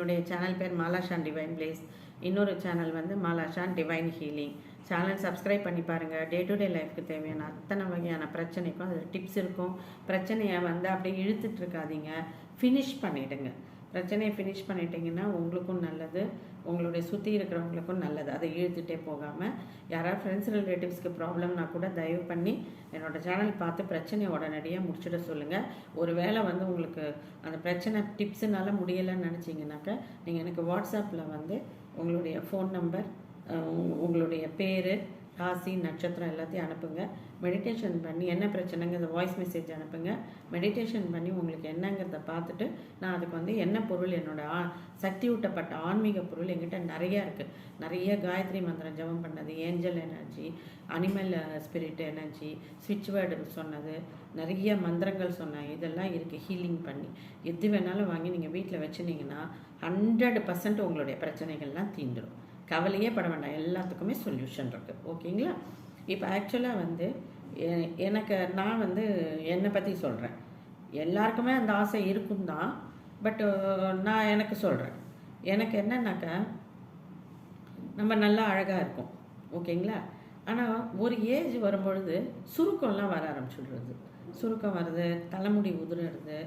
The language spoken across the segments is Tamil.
என்னுடைய சேனல் பேர் மாலாஷான் டிவைன் பிளேஸ் இன்னொரு சேனல் வந்து Malashan divine healing channel subscribe பண்ணி பாருங்கள் டே டு டே லைஃப்க்கு தேவையான அத்தனை வகையான பிரச்சனைக்கும் அதில் டிப்ஸ் இருக்கும். பிரச்சனையை வந்து அப்படியே இழுத்துட்டு இருக்காதீங்க. ஃபினிஷ் பண்ணிவிடுங்க பிரச்சனையை ஃபினிஷ் பண்ணிட்டீங்கன்னா உங்களுக்கும் நல்லது. உங்களுடைய சுற்றி இருக்கிறவங்களுக்கும் நல்லது. அதை இழுத்துட்டே போகாமல் யாராவது ஃப்ரெண்ட்ஸ் ரிலேட்டிவ்ஸ்க்கு ப்ராப்ளம்னா கூட தயவு பண்ணி என்னோட சேனல் பார்த்து பிரச்சனையை உடனடியாக முடிச்சிட சொல்லுங்கள் ஒரு வேளை வந்து உங்களுக்கு அந்த பிரச்சனை டிப்ஸுனால முடியலைன்னு நினச்சிங்கனாக்கா நீங்கள் எனக்கு வாட்ஸ்அப்பில் வந்து உங்களுடைய ஃபோன் நம்பர் உங்களுடைய பேர் ராசி நட்சத்திரம் எல்லாத்தையும் அனுப்புங்க. மெடிடேஷன் பண்ணி என்ன பிரச்சனைங்கிறத வாய்ஸ் மெசேஜ் அனுப்புங்க. மெடிடேஷன் பண்ணி உங்களுக்கு என்னங்கிறத பார்த்துட்டு நான் அதுக்கு வந்து என்ன பொருள் என்னோட ஆ சக்தி ஊட்டப்பட்ட ஆன்மீக பொருள் எங்கிட்ட நிறையா இருக்குது நிறைய காயத்ரி மந்திரம் ஜெபம் பண்ணது angel energy animal spirit energy ஸ்விட்ச் வேர்டு சொன்னது நிறைய மந்திரங்கள் சொன்னேன் இதெல்லாம் இருக்குது ஹீலிங் பண்ணி. எது வேணாலும் வாங்கி நீங்கள் வீட்டில் வச்சுருந்தீங்கன்னா ஹண்ட்ரட் பர்சன்ட் உங்களுடைய பிரச்சனைகள்லாம் தீந்துடும் கவலையே பட வேண்டாம். எல்லாத்துக்குமே சொல்யூஷன் இருக்குது ஓகேங்களா இப்போ ஆக்சுவலாக வந்து எ- எனக்கு நான் வந்து என்னை பற்றி சொல்கிறேன் எல்லாருக்குமே அந்த ஆசை இருக்கும் தான். பட் நான் எனக்கு சொல்கிறேன் எனக்கு என்னன்னாக்கா நம்ம நல்லா அழகாக இருக்கும். ஓகேங்களா ஆனால் ஒரு ஏஜ் வரும்பொழுது சுருக்கம்லாம் வர ஆரம்பிச்சுடுறது. சுருக்கம் வருது தலைமுடி உதிர்றது.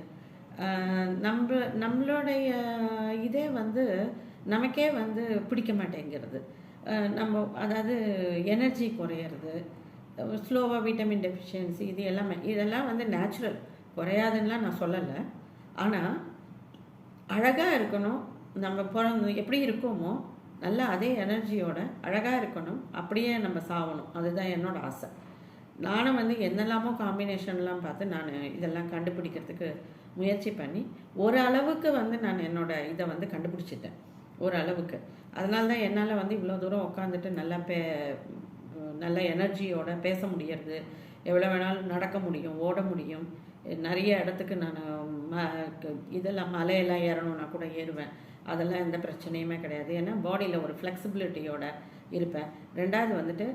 நம்ம நம்மளுடைய இதே வந்து நமக்கே வந்து பிடிக்க மாட்டேங்கிறது நம்ம அதாவது எனர்ஜி குறையிறது ஸ்லோவாக விட்டமின் டெஃபிஷியன்சி இது எல்லாமே இதெல்லாம் வந்து நேச்சுரல் குறையாதுன்னெலாம் நான் சொல்லலை. ஆனால் அழகாக இருக்கணும் நம்ம பிறந்து எப்படி இருக்கோமோ நல்லா அதே எனர்ஜியோட அழகாக இருக்கணும் அப்படியே நம்ம சாகணும் அதுதான் என்னோட ஆசை. நானும் வந்து என்னெல்லாமோ காம்பினேஷன்லாம் பார்த்து நான் இதெல்லாம் கண்டுபிடிக்கிறதுக்கு முயற்சி பண்ணி ஒரு அளவுக்கு வந்து நான் என்னோட இதை வந்து கண்டுபிடிச்சிட்டேன். ஒரு அளவுக்கு அதனால தான் என்னால் வந்து இவ்வளோ தூரம் உட்காந்துட்டு நல்லா பே நல்ல எனர்ஜியோட பேச முடியறது எவ்வளோ வேணாலும் நடக்க முடியும் ஓட முடியும். நிறைய இடத்துக்கு நான் ம இதெல்லாம் மலையெல்லாம் ஏறணும்னா கூட ஏறுவேன். அதெல்லாம் எந்த பிரச்சனையுமே கிடையாது. ஏன்னா பாடியில் ஒரு ஃப்ளெக்சிபிலிட்டியோட இருப்பேன். ரெண்டாவது வந்துட்டு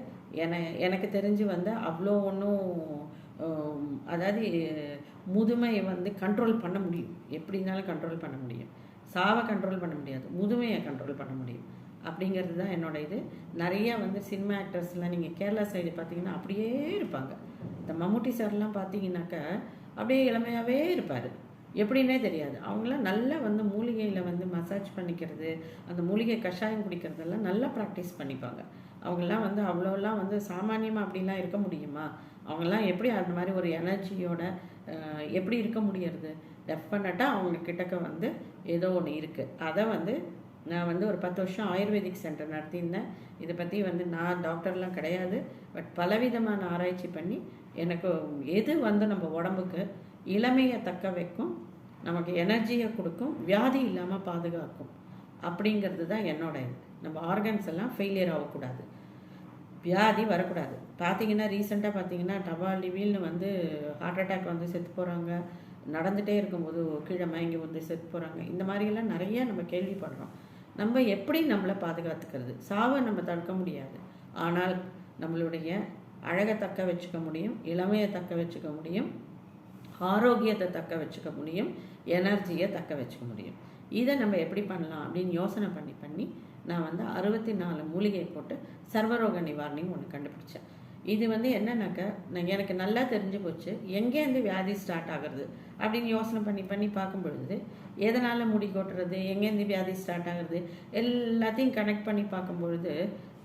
என எனக்கு தெரிஞ்சு வந்து அவ்வளோ ஒன்றும் அதாவது முதுமையை வந்து கண்ட்ரோல் பண்ண முடியும். எப்படினாலும் கண்ட்ரோல் பண்ண முடியும். சாவை கண்ட்ரோல் பண்ண முடியாது முதுமையை கண்ட்ரோல் பண்ண முடியும். அப்படிங்கிறது தான் என்னோட இது. நிறைய வந்து சினிமா ஆக்டர்ஸ்லாம் நீங்கள் கேரளா சைடு பார்த்தீங்கன்னா அப்படியே இருப்பாங்க. இந்த மம்முட்டி சார்லாம் பார்த்தீங்கன்னாக்கா அப்படியே இளமையாகவே இருப்பார். எப்படின்னே தெரியாது. அவங்களாம் நல்லா வந்து மூலிகையில் வந்து மசாஜ் பண்ணிக்கிறது அந்த மூலிகை கஷாயம் குடிக்கிறதெல்லாம் நல்லா ப்ராக்டிஸ் பண்ணிப்பாங்க. அவங்களாம் வந்து அவ்வளோலாம் வந்து சாமானியமாக அப்படிலாம் இருக்க முடியுமா? அவங்கெல்லாம் எப்படி அந்த மாதிரி ஒரு எனர்ஜியோட எப்படி இருக்க முடியறது? டெஃபினட்டாக அவங்க கிட்டக்க வந்து ஏதோ ஒன்று இருக்குது அதை வந்து நான் வந்து ஒரு பத்து வருஷம் ஆயுர்வேதிக் சென்டர் நடத்தியிருந்தேன். இதை பற்றி வந்து நான் டாக்டர்லாம் கிடையாது. பட் பலவிதமான ஆராய்ச்சி பண்ணி எனக்கு எது வந்து நம்ம உடம்புக்கு இளமையை தக்க வைக்கும் நமக்கு எனர்ஜியை கொடுக்கும் வியாதி இல்லாமல் பாதுகாக்கும் அப்படிங்கிறது தான் என்னோட இது. நம்ம ஆர்கன்ஸ் எல்லாம் ஃபெயிலியர் ஆகக்கூடாது. வியாதி வரக்கூடாது. பார்த்தீங்கன்னா ரீசெண்டாக பார்த்தீங்கன்னா டபால் டிவில்னு வந்து ஹார்ட் அட்டாக் வந்து செத்து போகிறாங்க நடந்துகிட்டே இருக்கும்போது கீழே மயங்கி வந்து செத்து போகிறாங்க இந்த மாதிரியெல்லாம் நிறைய நம்ம கேள்விப்படுறோம். நம்ம எப்படி நம்மளை பாதுகாத்துக்கிறது? சாவை நம்ம தடுக்க முடியாது. ஆனால் நம்மளுடைய அழகை தக்க வச்சுக்க முடியும் இளமையை தக்க வச்சுக்க முடியும் ஆரோக்கியத்தை தக்க வச்சுக்க முடியும் எனர்ஜியை தக்க வச்சுக்க முடியும். இதை நம்ம எப்படி பண்ணலாம் அப்படின்னு யோசனை பண்ணி பண்ணி நான் வந்து அறுபத்தி நாலு மூலிகை போட்டு சர்வரோக நிவாரணின்னு ஒன்று கண்டுபிடிச்சேன். இது வந்து என்னன்னாக்கா நான் எனக்கு நல்லா தெரிஞ்சு போச்சு எங்கேருந்து வியாதி ஸ்டார்ட் ஆகுறது அப்படின்னு யோசனை பண்ணி பண்ணி பார்க்கும் பொழுது எதனால் முடி கொட்டுறது எங்கேருந்து வியாதி ஸ்டார்ட் ஆகுறது எல்லாத்தையும் கனெக்ட் பண்ணி பார்க்கும் பொழுது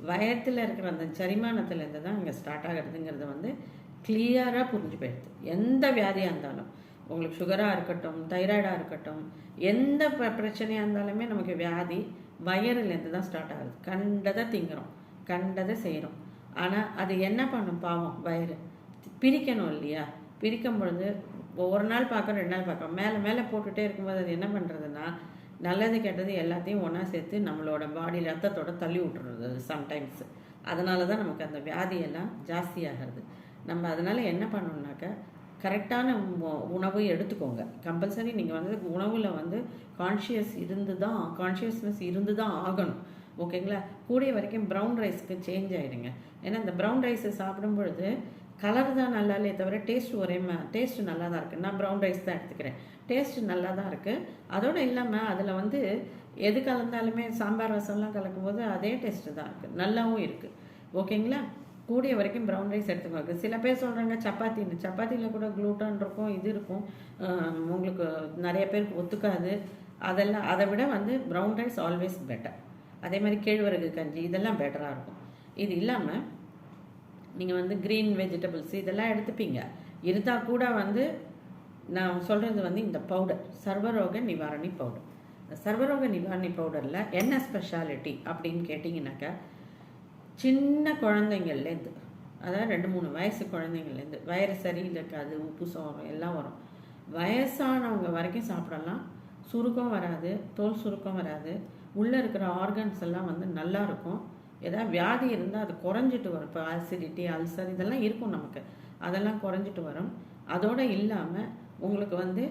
வயத்தில் இருக்கிற அந்த செரிமானத்துலேருந்து தான் இங்கே ஸ்டார்ட் ஆகுறதுங்கிறது வந்து கிளியராக புரிஞ்சு போயிடுது. எந்த வியாதியாக இருந்தாலும் உங்களுக்கு சுகராக இருக்கட்டும் தைராய்டாக இருக்கட்டும் எந்த பிரச்சனையாக இருந்தாலுமே நமக்கு வியாதி வயறுலேருந்து தான் ஸ்டார்ட் ஆகுது. கண்டதை திங்கிறோம். கண்டதை செய்கிறோம் ஆனால் அது என்ன பண்ணும்? பாவம் வயிறு. பிரிக்கணும் இல்லையா? பிரிக்கும் பொழுது ஒரு நாள் பார்க்க ரெண்டு நாள் பார்க்க மேலே மேலே போட்டுகிட்டே இருக்கும்போது அது என்ன பண்ணுறதுன்னா நல்லது கெட்டது எல்லாத்தையும் ஒன்றா சேர்த்து நம்மளோட பாடி ரத்தத்தோட தள்ளி விட்டுறது அது சம்டைம்ஸ் அதனால தான் நமக்கு அந்த வியாதியெல்லாம் ஜாஸ்தியாகிறது. நம்ம அதனால் என்ன பண்ணணுன்னாக்கா கரெக்டான உ- உணவு எடுத்துக்கோங்க. கம்பல்சரி நீங்கள் வந்து உணவில் வந்து கான்ஷியஸ் இருந்து தான் கான்ஷியஸ்னஸ் இருந்து தான் ஆகணும். ஓகேங்களா? கூடிய வரைக்கும் ப்ரௌன் ரைஸ்க்கு சேஞ்ச் ஆகிடுங்க ஏன்னா இந்த ப்ரௌன் ரைஸை சாப்பிடும் பொழுது கலர் தான் நல்லா இல்லையே தவிர டேஸ்ட் ஒரே டேஸ்ட் நல்லா தான் இருக்குது நான் ப்ரௌன் ரைஸ் தான் எடுத்துக்கிறேன். டேஸ்ட் நல்லா தான் இருக்குது அதோடு இல்லாமல் அதில் வந்து எது கலந்தாலுமே சாம்பார் ரசம்லாம் கலக்கும்போது அதே டேஸ்ட்டு தான் இருக்குது நல்லாவும் இருக்குது ஓகேங்களா? கூடிய வரைக்கும் ப்ரௌன் ரைஸ் எடுத்துக்கோங்க. சில பேர் சொல்கிறாங்க சப்பாத்தின்னு சப்பாத்தியில் கூட க்ளூட்டன் இருக்கும் இது இருக்கும். உங்களுக்கு நிறைய பேருக்கு ஒத்துக்காது. அதெல்லாம் அதை விட வந்து ப்ரௌன் ரைஸ் ஆல்வேஸ் பெட்டர் அதே மாதிரி கேழ்வரகு கஞ்சி இதெல்லாம் பெட்டராக இருக்கும். இது இல்லாமல் நீங்கள் வந்து க்ரீன் வெஜிடபிள்ஸ் இதெல்லாம் எடுத்துப்பீங்க. இருந்தால் கூட வந்து நான் சொல்கிறது வந்து இந்த பவுடர் சர்வரோக நிவாரணி பவுடர் இந்த சர்வரோக நிவாரணி பவுடரில் என்ன ஸ்பெஷாலிட்டி அப்படின்னு கேட்டிங்கனாக்கா சின்ன குழந்தைங்கள்லேருந்து அதாவது ரெண்டு மூணு வயசு குழந்தைங்கள்லேருந்து வயிறு சரியில்லை இருக்காது உப்பு சோகம் எல்லாம் வரும். வயசானவங்க வரைக்கும் சாப்பிடலாம். சுருக்கம் வராது தோல் சுருக்கம் வராது. உள்ளே இருக்கிற ஆர்கன்ஸ் எல்லாம் வந்து நல்லா இருக்கும். ஏதாவது வியாதி இருந்தால் அது குறைஞ்சிட்டு வரும். இப்போ அசிடிட்டி அல்சர் இதெல்லாம் இருக்கும் நமக்கு. அதெல்லாம் குறைஞ்சிட்டு வரும். அதோடு இல்லாமல் உங்களுக்கு வந்து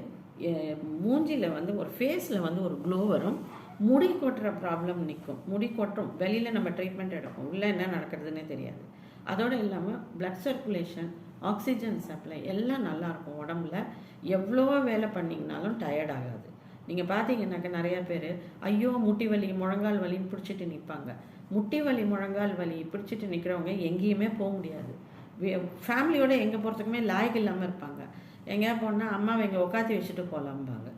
மூஞ்சியில் வந்து ஒரு ஃபேஸில் வந்து ஒரு க்ளோ வரும். முடி கொட்டுற ப்ராப்ளம் நிற்கும் முடி கொட்டும். வெளியில் நம்ம ட்ரீட்மெண்ட் எடுப்போம். உள்ளே என்ன நடக்கிறதுனே தெரியாது. அதோடு இல்லாமல் பிளட் சர்க்குலேஷன் ஆக்சிஜன் சப்ளை எல்லாம் நல்லாயிருக்கும் உடம்புல எவ்வளோ வேலை பண்ணிங்கனாலும் டயர்ட் ஆகாது. நீங்கள் பார்த்தீங்கன்னாக்க நிறைய பேர் ஐயோ முட்டி வலி முழங்கால் வலின்னு பிடிச்சிட்டு நிற்பாங்க முட்டி வலி முழங்கால் வலி பிடிச்சிட்டு நிற்கிறவங்க எங்கேயுமே போக முடியாது. ஃபேமிலியோட எங்கே போகிறதுக்குமே லாய்க்கு இல்லாமல் இருப்பாங்க. எங்கேயா போனால் அம்மாவை இங்கே உட்காத்தி வச்சுட்டு போகலாம்பாங்க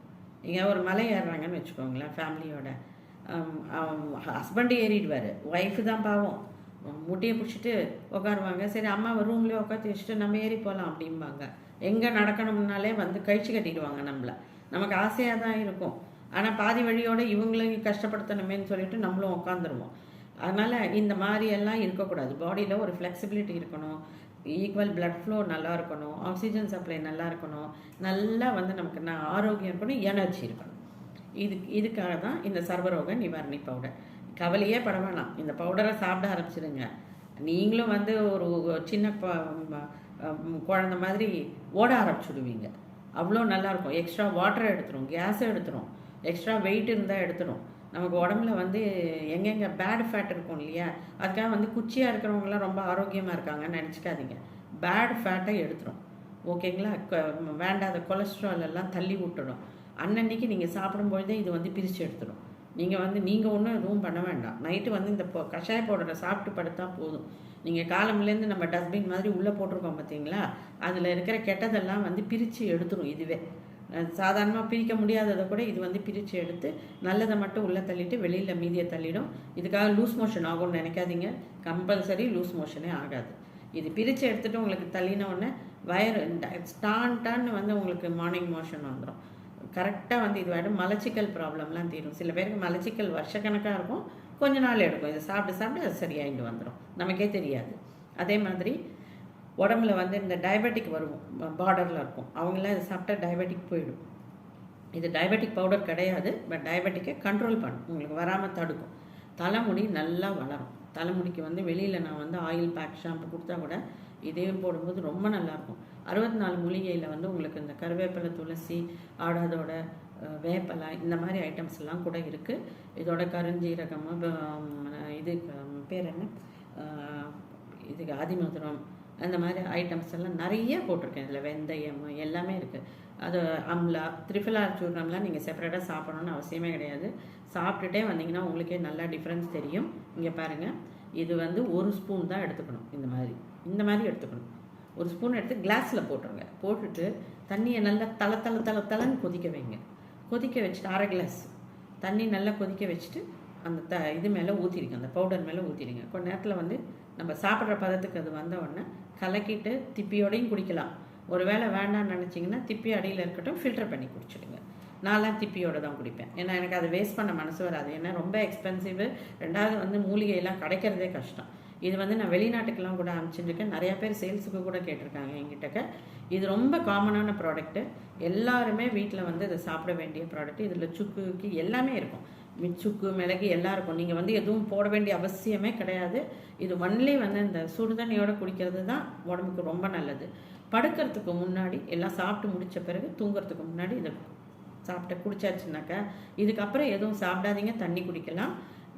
எங்கேயா ஒரு மலை ஏறுறாங்கன்னு வச்சுக்கோங்களேன் ஃபேமிலியோட ஹஸ்பண்ட் ஏறிடுவார். ஒய்ஃபு தான் பாவம். முட்டியை பிடிச்சிட்டு உட்காருவாங்க சரி அம்மா ரூம்லேயே உட்காந்து வச்சுட்டு நம்ம ஏறி போகலாம் அப்படிம்பாங்க. எங்கே நடக்கணும்னாலே வந்து கழிச்சு கட்டிடுவாங்க நம்மளை. நமக்கு ஆசையாக தான் இருக்கும். ஆனால் பாதி வழியோட இவங்களையும் கஷ்டப்படுத்தணுமேன்னு சொல்லிட்டு நம்மளும் உட்காந்துருவோம் அதனால் இந்த மாதிரியெல்லாம் இருக்கக்கூடாது. பாடியில் ஒரு ஃப்ளெக்சிபிலிட்டி இருக்கணும். ஈக்குவல் பிளட் ஃப்ளோ நல்லா இருக்கணும் ஆக்சிஜன் சப்ளை நல்லா இருக்கணும் நல்லா வந்து நமக்கு நான் ஆரோக்கியம் இருக்கணும் எனர்ஜி இருக்கணும். இது இதுக்காக தான் இந்த சர்வரோக நிவாரணி பவுடர் கவலையே பட வேணாம். இந்த பவுடரை சாப்பிட ஆரம்பிச்சிடுங்க. நீங்களும் வந்து ஒரு சின்ன ப- ம- மாதிரி ஓட ஆரம்பிச்சுடுவீங்க. அவ்வளோ நல்லாயிருக்கும் எக்ஸ்ட்ரா வாட்டர் எடுத்துரும் கேஸை எடுத்துரும். எக்ஸ்ட்ரா வெயிட் இருந்தால் எடுத்துரும். நமக்கு உடம்புல வந்து எங்கெங்கே பேட் ஃபேட் இருக்கும் இல்லையா? அதுக்காக வந்து குச்சியாக இருக்கிறவங்களாம் ரொம்ப ஆரோக்கியமாக இருக்காங்கன்னு நினச்சிக்காதீங்க. பேட் ஃபேட்டை எடுத்துரும். ஓகேங்களா க- வேண்டாத கொலஸ்ட்ரால் எல்லாம் தள்ளி விட்டுடும் அன்னன்னைக்கு நீங்கள் சாப்பிடும்பொழுதே இது வந்து பிரித்து எடுத்துடும் நீங்கள் வந்து நீங்கள் ஒன்றும் எதுவும் பண்ண வேண்டாம். நைட்டு வந்து இந்த கஷாய பவுடரை சாப்பிட்டு படுத்தா போதும். நீங்கள் காலம்லேருந்து நம்ம டஸ்ட்பின் மாதிரி உள்ளே போட்டிருக்கோம் பார்த்தீங்களா அதில் இருக்கிற கெட்டதெல்லாம் வந்து பிரித்து எடுத்துடும் இதுவே. சாதாரணமாக பிரிக்க முடியாததை கூட இது வந்து பிரித்து எடுத்து நல்லதை மட்டும் உள்ளே தள்ளிட்டு வெளியில் மீதியை தள்ளிடும். இதுக்காக லூஸ் மோஷன் ஆகும்னு நினைக்காதீங்க. கம்பல்சரி லூஸ் மோஷனே ஆகாது. இது பிரித்து எடுத்துகிட்டு உங்களுக்கு தள்ளின உடனே டான் ஸ்டான்டான்னு வந்து உங்களுக்கு மார்னிங் மோஷன் வந்துடும் கரெக்டாக வந்து இது மலச்சிக்கல் ப்ராப்ளம்லாம் தீரும். சில பேருக்கு மலச்சிக்கல் வருஷக்கணக்காக இருக்கும். கொஞ்ச நாள் எடுக்கும். இதை சாப்பிட்டு சாப்பிட்டு அது சரியாயிட்டு வந்துடும் நமக்கே தெரியாது. அதே மாதிரி உடம்புல வந்து இந்த டயபெட்டிக் வரும் பார்டரில் இருக்கும். அவங்களாம் இதை சாப்பிட்டா டயபெட்டிக் போயிடும். இது டயபெட்டிக் பவுடர் கிடையாது பட் டயபெட்டிக்கை கண்ட்ரோல் பண்ணும். உங்களுக்கு வராமல் தடுக்கும். தலைமுடி நல்லா வளரும். தலைமுடிக்கு வந்து வெளியில் நான் வந்து ஆயில் பேக் ஷாம்பு கொடுத்தா கூட இதையும் போடும்போது ரொம்ப நல்லாயிருக்கும். அறுபத்தி நாலு மூலிகையில் வந்து உங்களுக்கு இந்த கருவேப்பிலை துளசி ஆடாதோட வேப்பலை இந்த மாதிரி ஐட்டம்ஸ் எல்லாம் கூட இருக்குது இதோட கருஞ்சீரகம் இது பேர் என்ன? இதுக்கு ஆதிமதுரம் அந்த மாதிரி ஐட்டம்ஸ் எல்லாம் நிறைய போட்டிருக்கேன். இதில் வெந்தயம் எல்லாமே இருக்குது அது அம்லா திரிஃபிலார் சூர்ணம்லாம் நீங்கள் செப்பரேட்டாக சாப்பிடணும்னு அவசியமே கிடையாது. சாப்பிட்டுட்டே வந்தீங்கன்னா உங்களுக்கே நல்லா டிஃப்ரென்ஸ் தெரியும். இங்கே பாருங்கள் இது வந்து ஒரு ஸ்பூன் தான் எடுத்துக்கணும். இந்த மாதிரி. இந்த மாதிரி எடுத்துக்கணும். ஒரு ஸ்பூன் எடுத்து கிளாஸில் போட்டுருங்க. போட்டுட்டு தண்ணியை நல்லா தலை தலை தலை தலைன்னு கொதிக்க வைங்க. கொதிக்க வச்சுட்டு அரை கிளாஸ் தண்ணி நல்லா கொதிக்க வச்சுட்டு அந்த த இது மேலே ஊற்றிடுங்க அந்த பவுடர் மேலே ஊற்றிடுங்க கொஞ்ச நேரத்தில் வந்து நம்ம சாப்பிட்ற பதத்துக்கு அது வந்த உடனே கலக்கிட்டு திப்பியோடையும் குடிக்கலாம். ஒரு வேளை வேண்டாம்னு நினச்சிங்கன்னா திப்பி அடியில் இருக்கட்டும் ஃபில்டர் பண்ணி குடிச்சிடுங்க. நான்லாம் திப்பியோட தான் குடிப்பேன். ஏன்னா எனக்கு அதை வேஸ்ட் பண்ண மனசு வராது. ஏன்னா ரொம்ப எக்ஸ்பென்சிவ் ரெண்டாவது வந்து மூலிகையெல்லாம் கிடைக்கிறதே கஷ்டம். இது வந்து நான் வெளிநாட்டுக்கெல்லாம் கூட அனுப்பிச்சிருக்கேன். நிறையா பேர் சேல்ஸுக்கு கூட கேட்டிருக்காங்க எங்கிட்டக்க இது ரொம்ப காமனான ப்ராடக்ட்டு எல்லாருமே வீட்டில் வந்து இதை சாப்பிட வேண்டிய ப்ராடக்ட் இதில் சுக்குக்கு எல்லாமே இருக்கும். மிச்சுக்கு சுக்கு மிளகு எல்லாம் இருக்கும். நீங்கள் வந்து எதுவும் போட வேண்டிய அவசியமே கிடையாது. இது ஒன்லி வந்து இந்த சுடுதண்ணியோட குடிக்கிறது தான் உடம்புக்கு ரொம்ப நல்லது. படுக்கிறதுக்கு முன்னாடி எல்லாம் சாப்பிட்டு முடிச்ச பிறகு தூங்குறதுக்கு முன்னாடி இதை சாப்பிட்டு குடிச்சாச்சுனாக்கா இதுக்கப்புறம் எதுவும் சாப்பிடாதீங்க தண்ணி குடிக்கலாம்.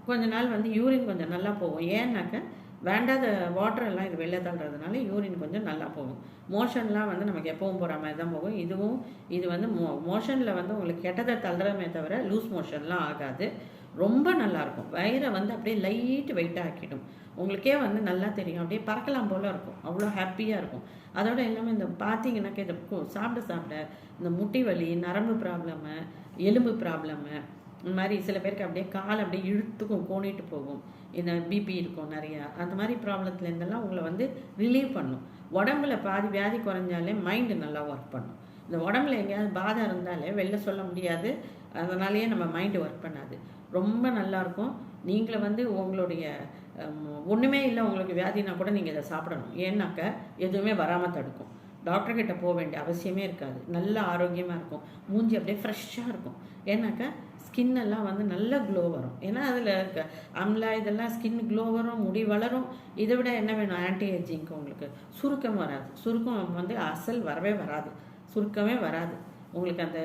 கொஞ்ச நாள் வந்து யூரின் கொஞ்சம் நல்லா போகும். ஏன்னாக்கா வேண்டாத வாட்டர் எல்லாம் இது வெளில தள்ளுறதுனால யூரின் கொஞ்சம் நல்லா போகும். மோஷன்லாம் வந்து நமக்கு எப்பவும் போகிற மாதிரி தான் போகும். இதுவும் இது வந்து மோ மோஷனில் வந்து உங்களுக்கு கெட்டதை தள்ளுறமே தவிர லூஸ் மோஷன்லாம் ஆகாது. ரொம்ப நல்லாயிருக்கும் வயிறை வந்து அப்படியே லைட் வெயிட்டாக ஆக்கிடும். உங்களுக்கே வந்து நல்லா தெரியும். அப்படியே பறக்கலாம் போல் இருக்கும். அவ்வளோ ஹாப்பியாக இருக்கும். அதோட எல்லாமே இந்த பார்த்தீங்கன்னாக்கா இதை சாப்பிட சாப்பிட இந்த முட்டி வலி நரம்பு ப்ராப்ளமு எலும்பு ப்ராப்ளமு இந்த மாதிரி சில பேருக்கு அப்படியே கால் அப்படியே இழுத்துக்கும் கோணிட்டு போகும். இந்த பிபி இருக்கும் நிறையா. அந்த மாதிரி ப்ராப்ளத்துல இருந்தெல்லாம் உங்களை வந்து ரிலீவ் பண்ணும். உடம்புல பாதி வியாதி குறைஞ்சாலே மைண்டு நல்லா ஒர்க் பண்ணும். இந்த உடம்புல எங்கேயாவது பாதை இருந்தாலே வெளில சொல்ல முடியாது. அதனாலேயே நம்ம மைண்டு ஒர்க் பண்ணாது. ரொம்ப நல்லாயிருக்கும் நீங்கள வந்து உங்களுடைய ஒன்றுமே இல்லை உங்களுக்கு வியாதினா கூட நீங்கள் இதை சாப்பிடணும். ஏன்னாக்க எதுவுமே வராமல் தடுக்கும். டாக்டர்கிட்ட போக வேண்டிய அவசியமே இருக்காது. நல்ல ஆரோக்கியமாக இருக்கும். மூஞ்சி அப்படியே ஃப்ரெஷ்ஷாக இருக்கும். ஏன்னாக்கா ஸ்கின் எல்லாம் வந்து நல்ல க்ளோ வரும். ஏன்னா அதில் இருக்க அம்லா இதெல்லாம் ஸ்கின் க்ளோ வரும் முடி வளரும். இதை விட என்ன வேணும்? ஆன்டி ஏஜிங்க்கு உங்களுக்கு. சுருக்கம் வராது. சுருக்கம் வந்து அசல் வரவே வராது. சுருக்கமே வராது. உங்களுக்கு அந்த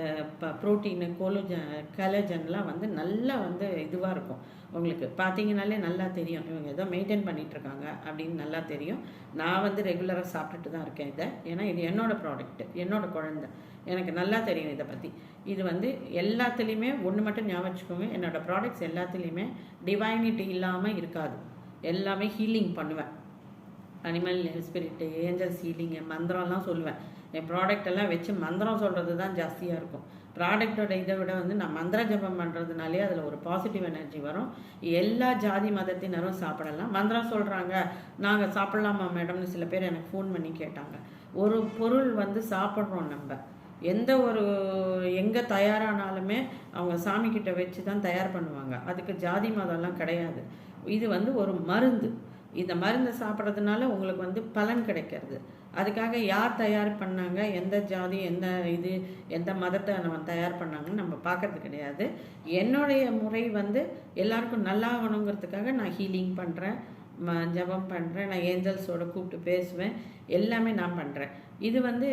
ப்ரோட்டீனு கோலோஜன் கலஜன்லாம் வந்து நல்லா வந்து இதுவாக இருக்கும். உங்களுக்கு பார்த்தீங்கனாலே நல்லா தெரியும். இவங்க ஏதோ மெயின்டைன் பண்ணிகிட்ருக்காங்க அப்படின்னு நல்லா தெரியும். நான் வந்து ரெகுலராக சாப்பிட்டுட்டு தான் இருக்கேன் இதை. ஏன்னா இது என்னோடய ப்ராடக்ட்டு என்னோடய குழந்த. எனக்கு நல்லா தெரியும் இதை பற்றி இது வந்து எல்லாத்துலேயுமே ஒன்று மட்டும் ஞாபகம் வச்சுக்கோங்க. என்னோட ப்ராடக்ட்ஸ் எல்லாத்துலேயுமே டிவைனிட்டி இல்லாமல் இருக்காது. எல்லாமே ஹீலிங் பண்ணுவேன். அனிமல் ஸ்பிரிட்டு ஏஞ்சல்ஸ் ஹீலிங்கு மந்திரம்லாம் சொல்லுவேன். என் ப்ராடக்ட் எல்லாம் வச்சு மந்திரம் சொல்கிறது தான் ஜாஸ்தியாக இருக்கும் ப்ராடக்டோட இதை விட வந்து நான் மந்திர ஜபம் பண்ணுறதுனாலே அதில் ஒரு பாசிட்டிவ் எனர்ஜி வரும். எல்லா ஜாதி மதத்தினரும் சாப்பிடலாம். மந்திரம் சொல்கிறாங்க நாங்கள் சாப்பிட்லாமா மேடம்னு சில பேர் எனக்கு ஃபோன் பண்ணி கேட்டாங்க. ஒரு பொருள் வந்து சாப்பிட்றோம் நம்ம. எந்த ஒரு எங்கே தயாரானாலுமே அவங்க சாமிக்கிட்ட வச்சு தான் தயார் பண்ணுவாங்க. அதுக்கு ஜாதி மதம்லாம் கிடையாது. இது வந்து ஒரு மருந்து. இந்த மருந்தை சாப்பிட்றதுனால உங்களுக்கு வந்து பலன் கிடைக்கிறது. அதுக்காக யார் தயார் பண்ணாங்க? எந்த ஜாதி எந்த இது எந்த மதத்தை நம்ம தயார் பண்ணாங்கன்னு நம்ம பார்க்கறது கிடையாது. என்னுடைய முறை வந்து எல்லாருக்கும் நல்லா ஆகணுங்கிறதுக்காக நான் ஹீலிங் பண்ணுறேன் ம ஜபம் பண்ணுறேன் நான் ஏஞ்சல்ஸோட கூப்பிட்டு பேசுவேன் எல்லாமே நான் பண்ணுறேன் இது வந்து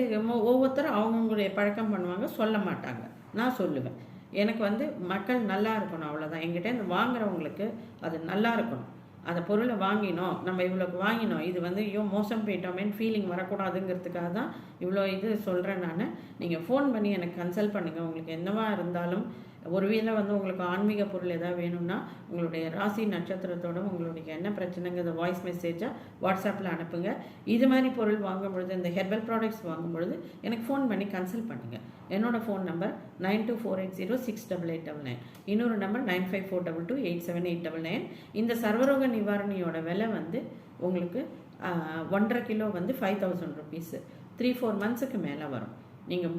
ஒவ்வொருத்தரும் அவங்கவுங்களுடைய பழக்கம் பண்ணுவாங்க சொல்ல மாட்டாங்க. நான் சொல்லுவேன். எனக்கு வந்து மக்கள் நல்லா இருக்கணும் அவ்வளோதான் என்கிட்ட வாங்குறவங்களுக்கு அது நல்லா இருக்கணும். அந்த பொருளை வாங்கினோம் நம்ம இவ்வளோக்கு வாங்கினோம். இது வந்து ஐயோ மோசம் போயிட்டோமேன்னு ஃபீலிங் வரக்கூடாதுங்கிறதுக்காக தான் இவ்வளோ இது சொல்கிறேன் நான். நீங்கள் ஃபோன் பண்ணி எனக்கு கன்சல்ட் பண்ணுங்கள் உங்களுக்கு என்னவா இருந்தாலும் ஒருவேளை வந்து உங்களுக்கு ஆன்மீக பொருள் எதாவது வேணும்னா உங்களுடைய ராசி நட்சத்திரத்தோட உங்களுடைய என்ன பிரச்சனைங்கிறத வாய்ஸ் மெசேஜாக வாட்ஸ்அப்பில் அனுப்புங்க. இது மாதிரி பொருள் வாங்கும் பொழுது இந்த ஹெர்பல் ப்ராடக்ட்ஸ் வாங்கும் பொழுது எனக்கு ஃபோன் பண்ணி கன்சல்ட் பண்ணுங்கள் என்னோட phone number nine two four eight zero six double eight double nine இன்னொரு number nine five four double two eight seven eight double nine இந்த சர்வரோக நிவாரணியோட விலை வந்து உங்களுக்கு ஒன்றரை கிலோ வந்து five thousand rupees three four மந்த்ஸுக்கு மேலே வரும். நீங்கள்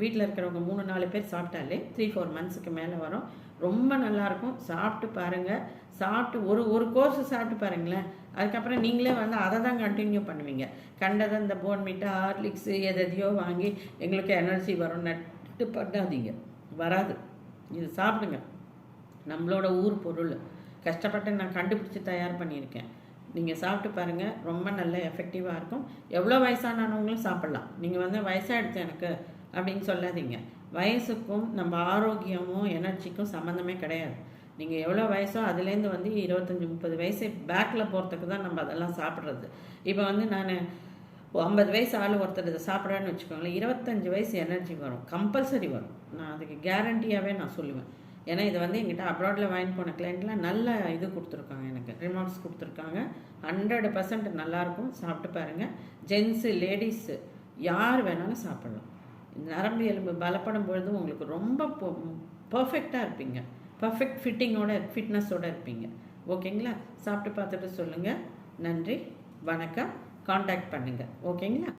வீட்டில் இருக்கிறவங்க மூணு நாலு பேர் சாப்பிட்டாலே த்ரீ ஃபோர் மந்த்ஸுக்கு மேலே வரும். ரொம்ப நல்லாயிருக்கும் சாப்பிட்டு பாருங்கள் சாப்பிட்டு ஒரு ஒரு கோர்ஸ் சாப்பிட்டு பாருங்களேன். அதுக்கப்புறம் நீங்களே வந்து அதை தான் கண்டினியூ பண்ணுவீங்க. கண்டதை இந்த போன் மீட்டா ஹார்லிக்ஸு எதையோ வாங்கி எங்களுக்கு எனர்ஜி வரும் நட்டு பண்ணாதீங்க வராது. இது சாப்பிடுங்க. நம்மளோட ஊர் பொருள். கஷ்டப்பட்டு நான் கண்டுபிடிச்சி தயார் பண்ணியிருக்கேன். நீங்கள் சாப்பிட்டு பாருங்கள் ரொம்ப நல்ல எஃபெக்டிவாக இருக்கும். எவ்வளோ வயசானவங்களும் சாப்பிட்லாம். நீங்கள் வந்து வயசாகிடுச்சு எனக்கு அப்படின்னு சொல்லாதீங்க. வயசுக்கும் நம்ம ஆரோக்கியமும் எனர்ஜிக்கும் சம்மந்தமே கிடையாது. நீங்கள் எவ்வளோ வயசோ அதுலேருந்து வந்து இருபத்தஞ்சி முப்பது வயசு பேக்கில் போகிறதுக்கு தான் நம்ம அதெல்லாம் சாப்பிட்றது. இப்போ வந்து நான் ஐம்பது வயசு ஆள் ஒருத்தர் இதை சாப்பிட்றான்னு வச்சுக்கோங்களேன் இருபத்தஞ்சு வயசு எனர்ஜி வரும். கம்பல்சரி வரும். நான் அதுக்கு கேரண்டியாகவே நான் சொல்லுவேன். ஏன்னா இது வந்து எங்கிட்ட அப்ராடில் வாங்கி போன கிளைண்ட்லாம் நல்ல இது கொடுத்துருக்காங்க எனக்கு. ரிமார்க்ஸ் கொடுத்துருக்காங்க. ஹண்ட்ரட் பர்சன்ட் நல்லாயிருக்கும் சாப்பிட்டு பாருங்கள் ஜென்ஸு லேடிஸு யார் வேணாலும் சாப்பிட்லாம். இந்த நரம்பு எலும்பு பலப்படும் பொழுது உங்களுக்கு ரொம்ப பர்ஃபெக்டாக இருப்பீங்க. பர்ஃபெக்ட் ஃபிட்டிங்கோட ஃபிட்னஸோட இருப்பீங்க. ஓகேங்களா சாப்பிட்டு பார்த்துட்டு சொல்லுங்கள் நன்றி வணக்கம். காண்டாக்ட் பண்ணுங்கள் ஓகேங்களா